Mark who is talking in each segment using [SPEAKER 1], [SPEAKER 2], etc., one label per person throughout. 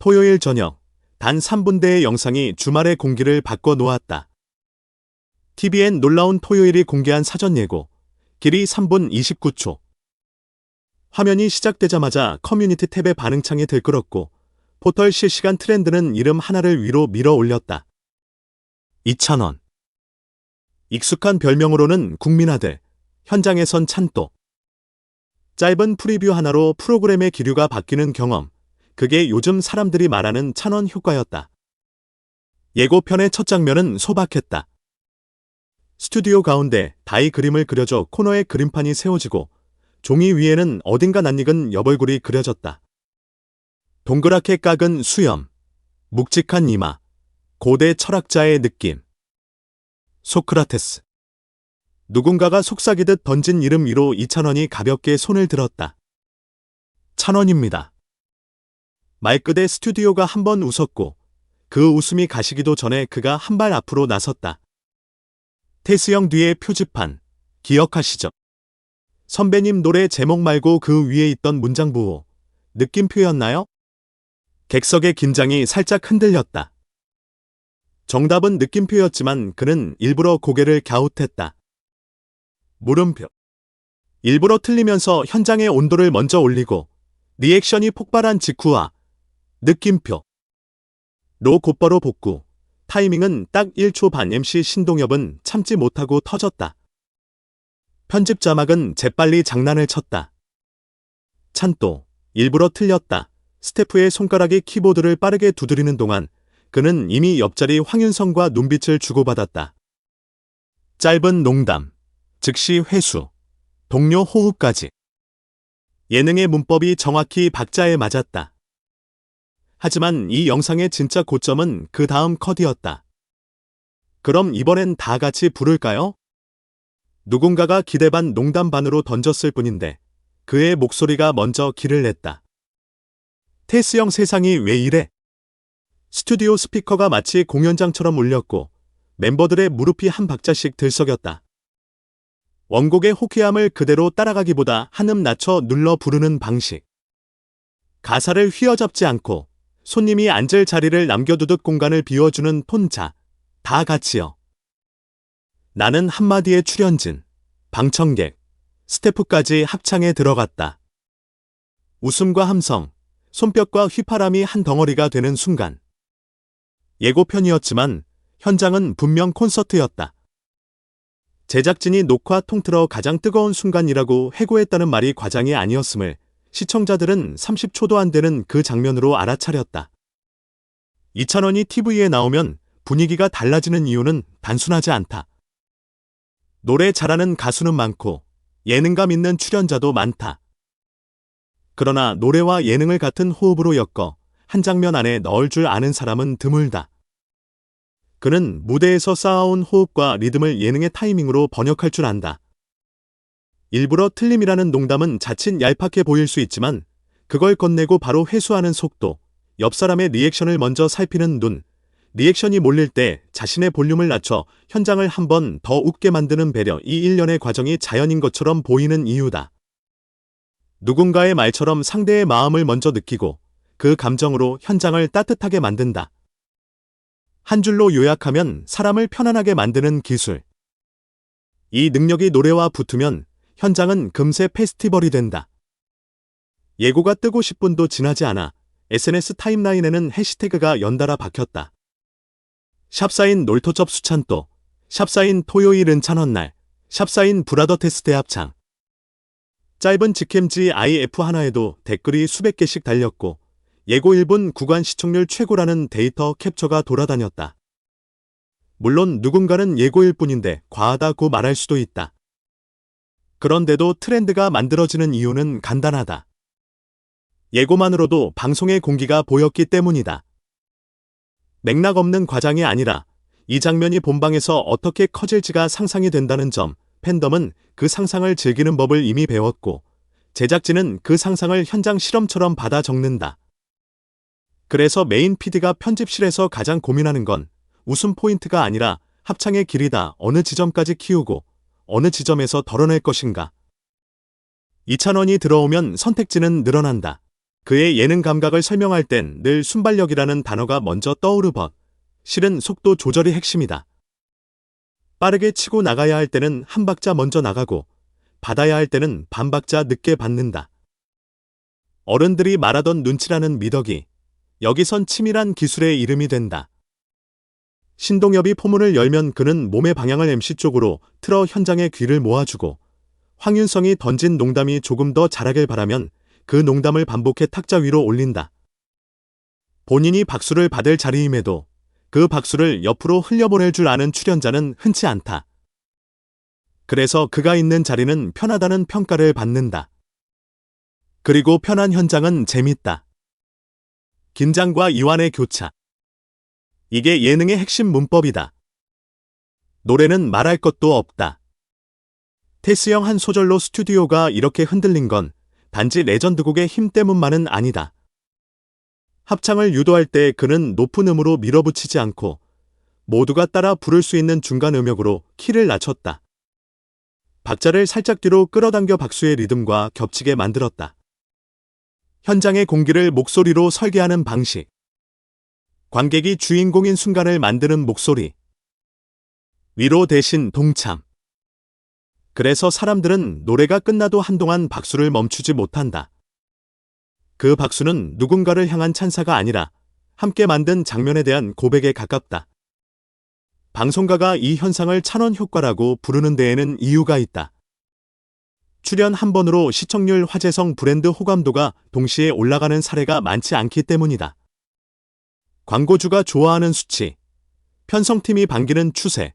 [SPEAKER 1] 토요일 저녁, 단 3분대의 영상이 주말의 공기를 바꿔 놓았다. TVN 놀라운 토요일이 공개한 사전 예고, 길이 3분 29초. 화면이 시작되자마자 커뮤니티 탭의 반응창이 들끓었고, 포털 실시간 트렌드는 이름 하나를 위로 밀어 올렸다. 2,000원. 익숙한 별명으로는 국민아들, 현장에선 찬또. 짧은 프리뷰 하나로 프로그램의 기류가 바뀌는 경험, 그게 요즘 사람들이 말하는 찬원 효과였다. 예고편의 첫 장면은 소박했다. 스튜디오 가운데 다이 그림을 그려줘 코너에 그림판이 세워지고 종이 위에는 어딘가 낯익은 여벌굴이 그려졌다. 동그랗게 깎은 수염, 묵직한 이마, 고대 철학자의 느낌. 소크라테스. 누군가가 속삭이듯 던진 이름 위로 이찬원이 가볍게 손을 들었다. 찬원입니다. 말끝에 스튜디오가 한 번 웃었고 그 웃음이 가시기도 전에 그가 한 발 앞으로 나섰다. 태스형 뒤의 표지판 기억하시죠? 선배님 노래 제목 말고 그 위에 있던 문장 부호 느낌표였나요? 객석의 긴장이 살짝 흔들렸다. 정답은 느낌표였지만 그는 일부러 고개를 갸웃했다. 물음표. 일부러 틀리면서 현장의 온도를 먼저 올리고 리액션이 폭발한 직후와 느낌표. 로 곧바로 복구. 타이밍은 딱 1초 반 MC 신동엽은 참지 못하고 터졌다. 편집 자막은 재빨리 장난을 쳤다. 찬또 일부러 틀렸다. 스태프의 손가락이 키보드를 빠르게 두드리는 동안 그는 이미 옆자리 황윤성과 눈빛을 주고받았다. 짧은 농담, 즉시 회수, 동료 호흡까지. 예능의 문법이 정확히 박자에 맞았다. 하지만 이 영상의 진짜 고점은 그 다음 컷이었다. 그럼 이번엔 다 같이 부를까요? 누군가가 기대 반 농담 반으로 던졌을 뿐인데 그의 목소리가 먼저 길을 냈다. 테스 형 세상이 왜 이래? 스튜디오 스피커가 마치 공연장처럼 울렸고 멤버들의 무릎이 한 박자씩 들썩였다. 원곡의 호쾌함을 그대로 따라가기보다 한음 낮춰 눌러 부르는 방식. 가사를 휘어잡지 않고 손님이 앉을 자리를 남겨두듯 공간을 비워주는 톤자. 다 같이요. 나는 한마디의 출연진, 방청객, 스태프까지 합창에 들어갔다. 웃음과 함성, 손뼉과 휘파람이 한 덩어리가 되는 순간. 예고편이었지만 현장은 분명 콘서트였다. 제작진이 녹화 통틀어 가장 뜨거운 순간이라고 해고했다는 말이 과장이 아니었음을 시청자들은 30초도 안 되는 그 장면으로 알아차렸다. 이찬원이 TV에 나오면 분위기가 달라지는 이유는 단순하지 않다. 노래 잘하는 가수는 많고 예능감 있는 출연자도 많다. 그러나 노래와 예능을 같은 호흡으로 엮어 한 장면 안에 넣을 줄 아는 사람은 드물다. 그는 무대에서 쌓아온 호흡과 리듬을 예능의 타이밍으로 번역할 줄 안다. 일부러 틀림이라는 농담은 자칫 얄팍해 보일 수 있지만 그걸 건네고 바로 회수하는 속도, 옆 사람의 리액션을 먼저 살피는 눈, 리액션이 몰릴 때 자신의 볼륨을 낮춰 현장을 한 번 더 웃게 만드는 배려 이 일련의 과정이 자연인 것처럼 보이는 이유다. 누군가의 말처럼 상대의 마음을 먼저 느끼고 그 감정으로 현장을 따뜻하게 만든다. 한 줄로 요약하면 사람을 편안하게 만드는 기술. 이 능력이 노래와 붙으면 현장은 금세 페스티벌이 된다. 예고가 뜨고 10분도 지나지 않아 SNS 타임라인에는 해시태그가 연달아 박혔다. 샵사인 놀토접 수찬또, 샵사인 토요일은 찬원날, 샵사인 브라더 테스트 합창. 짧은 직캠지 IF 하나에도 댓글이 수백 개씩 달렸고 예고 1분 구간 시청률 최고라는 데이터 캡처가 돌아다녔다. 물론 누군가는 예고일 뿐인데 과하다고 말할 수도 있다. 그런데도 트렌드가 만들어지는 이유는 간단하다. 예고만으로도 방송의 공기가 보였기 때문이다. 맥락 없는 과장이 아니라 이 장면이 본방에서 어떻게 커질지가 상상이 된다는 점, 팬덤은 그 상상을 즐기는 법을 이미 배웠고, 제작진은 그 상상을 현장 실험처럼 받아 적는다. 그래서 메인 PD가 편집실에서 가장 고민하는 건 웃음 포인트가 아니라 합창의 길이다 어느 지점까지 키우고 어느 지점에서 덜어낼 것인가. 이찬원이 들어오면 선택지는 늘어난다. 그의 예능 감각을 설명할 땐 늘 순발력이라는 단어가 먼저 떠오르벗. 실은 속도 조절이 핵심이다. 빠르게 치고 나가야 할 때는 한 박자 먼저 나가고 받아야 할 때는 반 박자 늦게 받는다. 어른들이 말하던 눈치라는 미덕이 여기선 치밀한 기술의 이름이 된다. 신동엽이 포문을 열면 그는 몸의 방향을 MC 쪽으로 틀어 현장의 귀를 모아주고 황윤성이 던진 농담이 조금 더 잘하길 바라면 그 농담을 반복해 탁자 위로 올린다. 본인이 박수를 받을 자리임에도 그 박수를 옆으로 흘려보낼 줄 아는 출연자는 흔치 않다. 그래서 그가 있는 자리는 편하다는 평가를 받는다. 그리고 편한 현장은 재밌다. 긴장과 이완의 교차. 이게 예능의 핵심 문법이다. 노래는 말할 것도 없다. 테스형 한 소절로 스튜디오가 이렇게 흔들린 건 단지 레전드곡의 힘 때문만은 아니다. 합창을 유도할 때 그는 높은 음으로 밀어붙이지 않고 모두가 따라 부를 수 있는 중간 음역으로 키를 낮췄다. 박자를 살짝 뒤로 끌어당겨 박수의 리듬과 겹치게 만들었다. 현장의 공기를 목소리로 설계하는 방식. 관객이 주인공인 순간을 만드는 목소리. 위로 대신 동참. 그래서 사람들은 노래가 끝나도 한동안 박수를 멈추지 못한다. 그 박수는 누군가를 향한 찬사가 아니라 함께 만든 장면에 대한 고백에 가깝다. 방송가가 이 현상을 찬원 효과라고 부르는 데에는 이유가 있다. 출연 한 번으로 시청률 화제성 브랜드 호감도가 동시에 올라가는 사례가 많지 않기 때문이다. 광고주가 좋아하는 수치, 편성팀이 반기는 추세,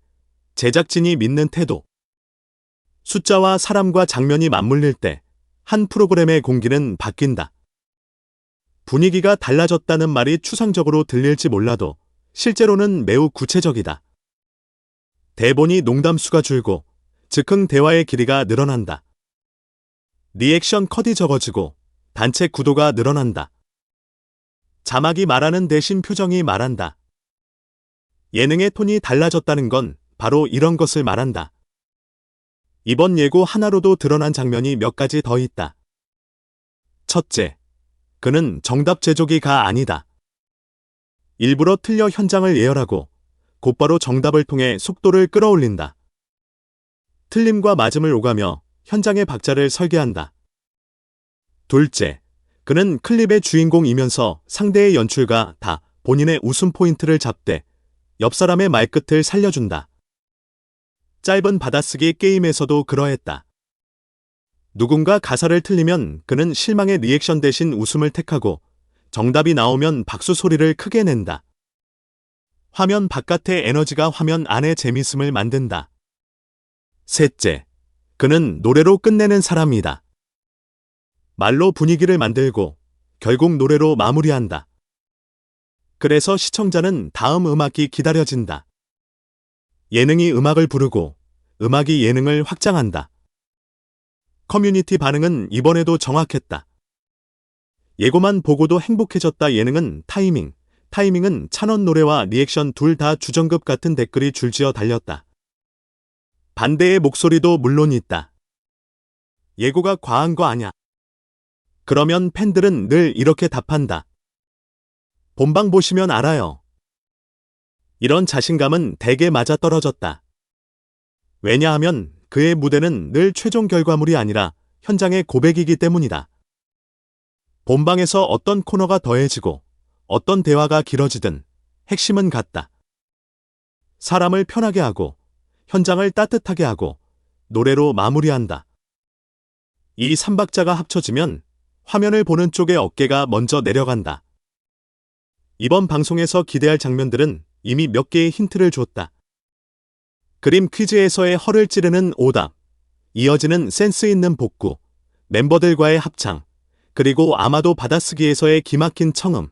[SPEAKER 1] 제작진이 믿는 태도. 숫자와 사람과 장면이 맞물릴 때 한 프로그램의 공기는 바뀐다. 분위기가 달라졌다는 말이 추상적으로 들릴지 몰라도 실제로는 매우 구체적이다. 대본이 농담수가 줄고 즉흥 대화의 길이가 늘어난다. 리액션 컷이 적어지고 단체 구도가 늘어난다. 자막이 말하는 대신 표정이 말한다. 예능의 톤이 달라졌다는 건 바로 이런 것을 말한다. 이번 예고 하나로도 드러난 장면이 몇 가지 더 있다. 첫째, 그는 정답 제조기가 아니다. 일부러 틀려 현장을 예열하고 곧바로 정답을 통해 속도를 끌어올린다. 틀림과 맞음을 오가며 현장의 박자를 설계한다. 둘째, 그는 클립의 주인공이면서 상대의 연출가 다 본인의 웃음 포인트를 잡되 옆 사람의 말끝을 살려준다. 짧은 받아쓰기 게임에서도 그러했다. 누군가 가사를 틀리면 그는 실망의 리액션 대신 웃음을 택하고 정답이 나오면 박수 소리를 크게 낸다. 화면 바깥의 에너지가 화면 안의 재밌음을 만든다. 셋째, 그는 노래로 끝내는 사람이다. 말로 분위기를 만들고 결국 노래로 마무리한다. 그래서 시청자는 다음 음악이 기다려진다. 예능이 음악을 부르고 음악이 예능을 확장한다. 커뮤니티 반응은 이번에도 정확했다. 예고만 보고도 행복해졌다 예능은 타이밍, 타이밍은 찬원 노래와 리액션 둘 다 주정급 같은 댓글이 줄지어 달렸다. 반대의 목소리도 물론 있다. 예고가 과한 거 아냐. 그러면 팬들은 늘 이렇게 답한다. 본방 보시면 알아요. 이런 자신감은 대개 맞아 떨어졌다. 왜냐하면 그의 무대는 늘 최종 결과물이 아니라 현장의 고백이기 때문이다. 본방에서 어떤 코너가 더해지고 어떤 대화가 길어지든 핵심은 같다. 사람을 편하게 하고 현장을 따뜻하게 하고 노래로 마무리한다. 이 삼박자가 합쳐지면 화면을 보는 쪽의 어깨가 먼저 내려간다. 이번 방송에서 기대할 장면들은 이미 몇 개의 힌트를 줬다. 그림 퀴즈에서의 허를 찌르는 오답, 이어지는 센스 있는 복구, 멤버들과의 합창, 그리고 아마도 받아쓰기에서의 기막힌 청음.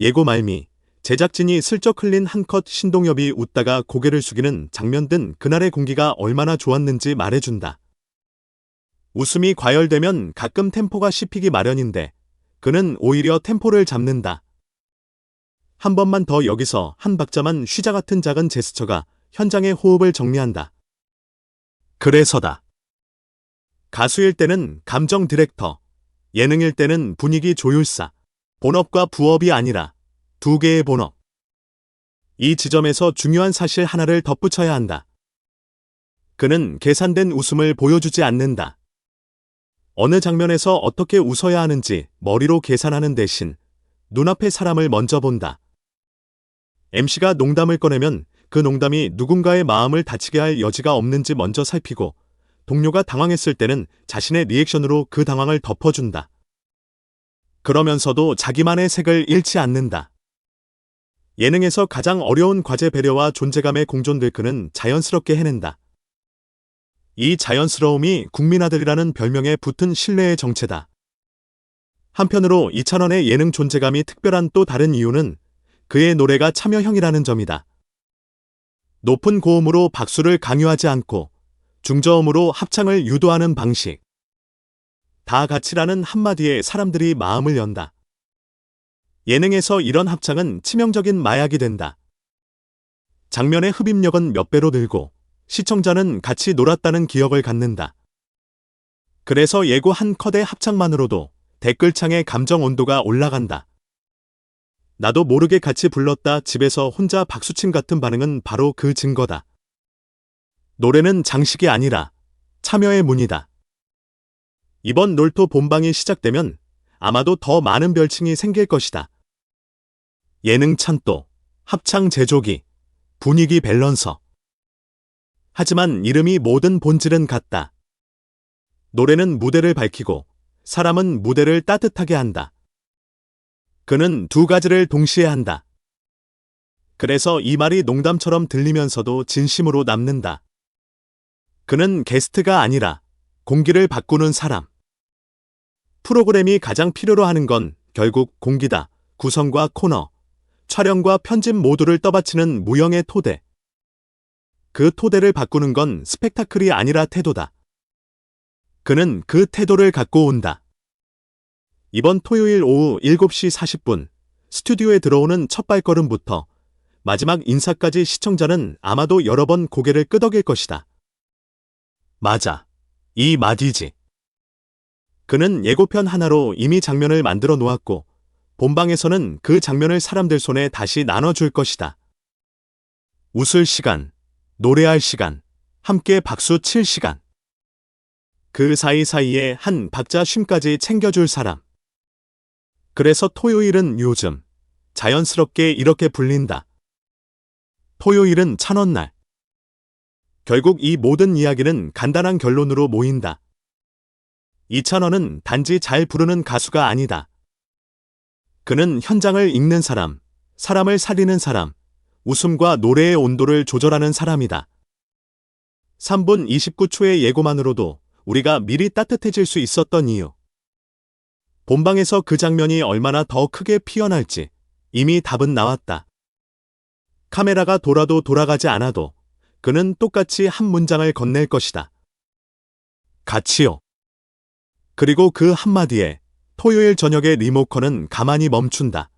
[SPEAKER 1] 예고 말미, 제작진이 슬쩍 흘린 한 컷 신동엽이 웃다가 고개를 숙이는 장면 등 그날의 공기가 얼마나 좋았는지 말해준다. 웃음이 과열되면 가끔 템포가 씹히기 마련인데 그는 오히려 템포를 잡는다. 한 번만 더 여기서 한 박자만 쉬자 같은 작은 제스처가 현장의 호흡을 정리한다. 그래서다. 가수일 때는 감정 디렉터, 예능일 때는 분위기 조율사, 본업과 부업이 아니라 두 개의 본업. 이 지점에서 중요한 사실 하나를 덧붙여야 한다. 그는 계산된 웃음을 보여주지 않는다. 어느 장면에서 어떻게 웃어야 하는지 머리로 계산하는 대신 눈앞의 사람을 먼저 본다. MC가 농담을 꺼내면 그 농담이 누군가의 마음을 다치게 할 여지가 없는지 먼저 살피고 동료가 당황했을 때는 자신의 리액션으로 그 당황을 덮어준다. 그러면서도 자기만의 색을 잃지 않는다. 예능에서 가장 어려운 과제 배려와 존재감의 공존들 그는 자연스럽게 해낸다. 이 자연스러움이 국민아들이라는 별명에 붙은 신뢰의 정체다. 한편으로 이찬원의 예능 존재감이 특별한 또 다른 이유는 그의 노래가 참여형이라는 점이다. 높은 고음으로 박수를 강요하지 않고 중저음으로 합창을 유도하는 방식. 다 같이라는 한마디에 사람들이 마음을 연다. 예능에서 이런 합창은 치명적인 마약이 된다. 장면의 흡입력은 몇 배로 늘고 시청자는 같이 놀았다는 기억을 갖는다. 그래서 예고 한 컷의 합창만으로도 댓글창의 감정 온도가 올라간다. 나도 모르게 같이 불렀다 집에서 혼자 박수침 같은 반응은 바로 그 증거다. 노래는 장식이 아니라 참여의 문이다. 이번 놀토 본방이 시작되면 아마도 더 많은 별칭이 생길 것이다. 예능 찬또, 합창 제조기, 분위기 밸런서. 하지만 이름이 모든 본질은 같다. 노래는 무대를 밝히고 사람은 무대를 따뜻하게 한다. 그는 두 가지를 동시에 한다. 그래서 이 말이 농담처럼 들리면서도 진심으로 남는다. 그는 게스트가 아니라 공기를 바꾸는 사람. 프로그램이 가장 필요로 하는 건 결국 공기다. 구성과 코너, 촬영과 편집 모두를 떠받치는 무형의 토대. 그 토대를 바꾸는 건 스펙타클이 아니라 태도다. 그는 그 태도를 갖고 온다. 이번 토요일 오후 7시 40분 스튜디오에 들어오는 첫 발걸음부터 마지막 인사까지 시청자는 아마도 여러 번 고개를 끄덕일 것이다. 맞아. 이 마디지. 그는 예고편 하나로 이미 장면을 만들어 놓았고 본방에서는 그 장면을 사람들 손에 다시 나눠줄 것이다. 웃을 시간, 노래할 시간, 함께 박수 칠 시간. 그 사이사이에 한 박자 쉼까지 챙겨줄 사람. 그래서 토요일은 요즘 자연스럽게 이렇게 불린다. 토요일은 찬원날. 결국 이 모든 이야기는 간단한 결론으로 모인다. 이찬원은 단지 잘 부르는 가수가 아니다. 그는 현장을 읽는 사람, 사람을 살리는 사람, 웃음과 노래의 온도를 조절하는 사람이다. 3분 29초의 예고만으로도 우리가 미리 따뜻해질 수 있었던 이유. 본방에서 그 장면이 얼마나 더 크게 피어날지 이미 답은 나왔다. 카메라가 돌아도 돌아가지 않아도 그는 똑같이 한 문장을 건넬 것이다. 같이요. 그리고 그 한마디에 토요일 저녁의 리모컨은 가만히 멈춘다.